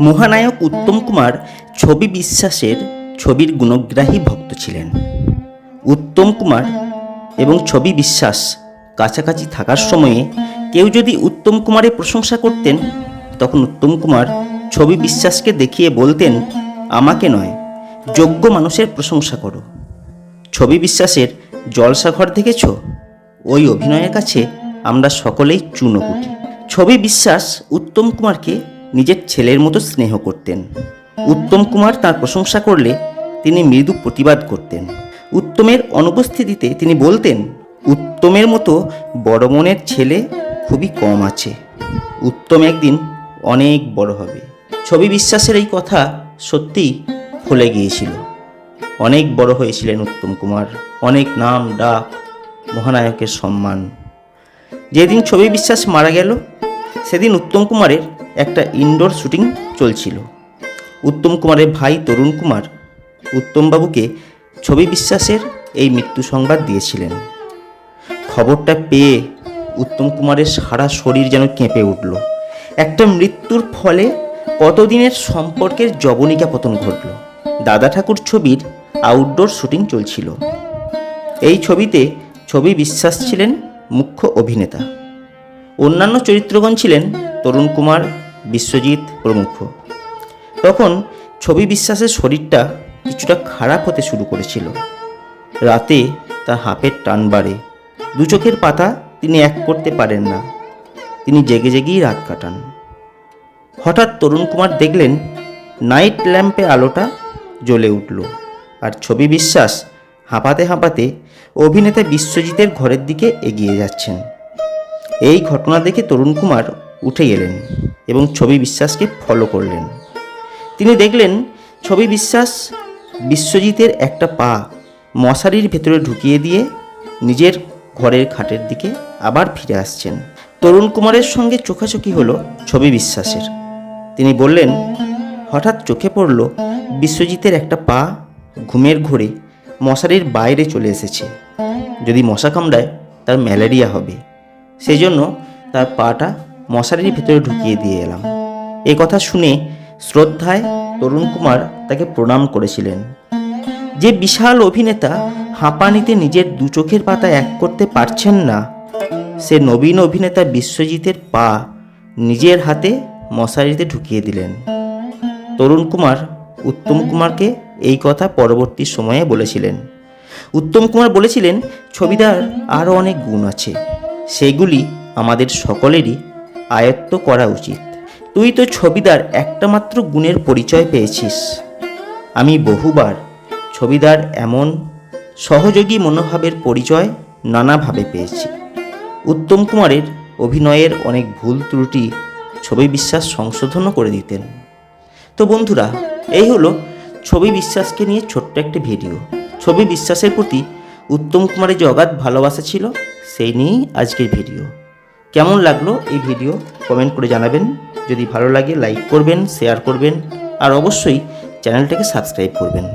মহানায়ক উত্তম কুমার ছবি বিশ্বাসের ছবির গুণগ্রাহী ভক্ত ছিলেন। উত্তম কুমার এবং ছবি বিশ্বাস কাছাকাছি থাকার সময়ে কেউ যদি উত্তম কুমারের প্রশংসা করতেন, তখন উত্তম কুমার ছবি বিশ্বাসকে দেখিয়ে বলতেন, আমাকে নয়, যোগ্য মানুষের প্রশংসা করো। ছবি বিশ্বাসের জলসাঘর দেখেছ? ওই অভিনয়ের কাছে আমরা সকলেই চুনোপুটি ছবি বিশ্বাস উত্তম কুমারকে নিজের ছেলের মতো স্নেহ করতেন। উত্তম কুমার তার প্রশংসা করলে তিনি মৃদু প্রতিবাদ করতেন। উত্তমের অনুপস্থিতিতে তিনি বলতেন, উত্তমের মতো বড় মনের ছেলে খুবই কম আছে। উত্তম একদিন অনেক বড় হবে। ছবি বিশ্বাসের এই কথা সত্যিই ফলে গিয়েছিল। অনেক বড় হয়েছিলেন উত্তম কুমার। অনেক নাম, ডাক, মহানায়কের সম্মান। যেদিন ছবি বিশ্বাস মারা গেল, সেদিন উত্তম কুমারের একটা ইনডোর শুটিং চলছিল। উত্তম কুমারের ভাই তরুণ কুমার উত্তমবাবুকে ছবি বিশ্বাসের এই মৃত্যু সংবাদ দিয়েছিলেন। খবরটা পেয়ে উত্তম কুমারের সারা শরীর যেন কেঁপে উঠল। একটা মৃত্যুর ফলে কতদিনের সম্পর্কের জবনিকা পতন ঘটল। দাদা ঠাকুর ছবির আউটডোর শুটিং চলছিল। এই ছবিতে ছবি বিশ্বাস ছিলেন মুখ্য অভিনেতা। অন্যান্য চরিত্রগণ ছিলেন তরুণ কুমার বিশ্বজিৎ প্রমুখ। তখন ছবি বিশ্বাসের শরীরটা কিছুটা খারাপ হতে শুরু করেছিল। রাতে তার হাঁপের টান বাড়ে। দু চোখের পাতা তিনি এক করতে পারেন না। তিনি জেগে জেগেই রাত কাটান। হঠাৎ তরুণ কুমার দেখলেন নাইট ল্যাম্পে আলোটা জ্বলে উঠল আর ছবি বিশ্বাস হাঁপাতে হাঁপাতে অভিনেতা বিশ্বজিতের ঘরের দিকে এগিয়ে যাচ্ছেন। এই ঘটনা দেখে তরুণ কুমার উঠে গেলেন এবং ছবি বিশ্বাসকে ফলো করলেন। তিনি দেখলেন ছবি বিশ্বাস বিশ্বজিতের একটা পা মশারির ভেতরে ঢুকিয়ে দিয়ে নিজের ঘরের খাটের দিকে আবার ফিরে আসছেন। তরুণ কুমারের সঙ্গে চোখাচোখি হলো ছবি বিশ্বাসের। তিনি বললেন, হঠাৎ চোখে পড়ল বিশ্বজিতের একটা পা ঘুমের ঘোরে মশারির বাইরে চলে এসেছে। যদি মশা কামড়ায় তার ম্যালেরিয়া হবে। সেই জন্য তার পাটা মশারির ভেতরে ঢুকিয়ে দিয়ে এলাম। এ কথা শুনে শ্রদ্ধায় তরুণ কুমার তাকে প্রণাম করেছিলেন। যে বিশাল অভিনেতা হাঁপানিতে নিজের দু চোখের পাতা এক করতে পারছেন না, সে নবীন অভিনেতা বিশ্বজিতের পা নিজের হাতে মশারিতে ঢুকিয়ে দিলেন। তরুণ কুমার উত্তম কুমারকে এই কথা পরবর্তী সময়ে বলেছিলেন। উত্তম কুমার বলেছিলেন ছবিদার আরও অনেক গুণ আছে। সেগুলি আমাদের সকলেরই আয়ত্ত করা উচিত। তুই তো ছবিদার একটা মাত্র গুণের পরিচয় পেয়েছিস। আমি বহুবার ছবিদার এমন সহযোগী মনোভাবের পরিচয় নানাভাবে পেয়েছি। উত্তম কুমারের অভিনয়ের অনেক ভুল ত্রুটি ছবি বিশ্বাস সংশোধনও করে দিতেন। তো বন্ধুরা, এই হলো ছবি বিশ্বাসকে নিয়ে ছোট্ট একটি ভিডিও। ছবি বিশ্বাসের প্রতি উত্তম কুমারের যে অগাধ ভালোবাসা ছিল, সেই নিয়েই আজকের ভিডিও। কেমন লাগল এই ভিডিও কমেন্ট করে জানাবেন। যদি ভালো লাগে লাইক করবেন শেয়ার করবেন, আর অবশ্যই চ্যানেলটাকে সাবস্ক্রাইব করবেন।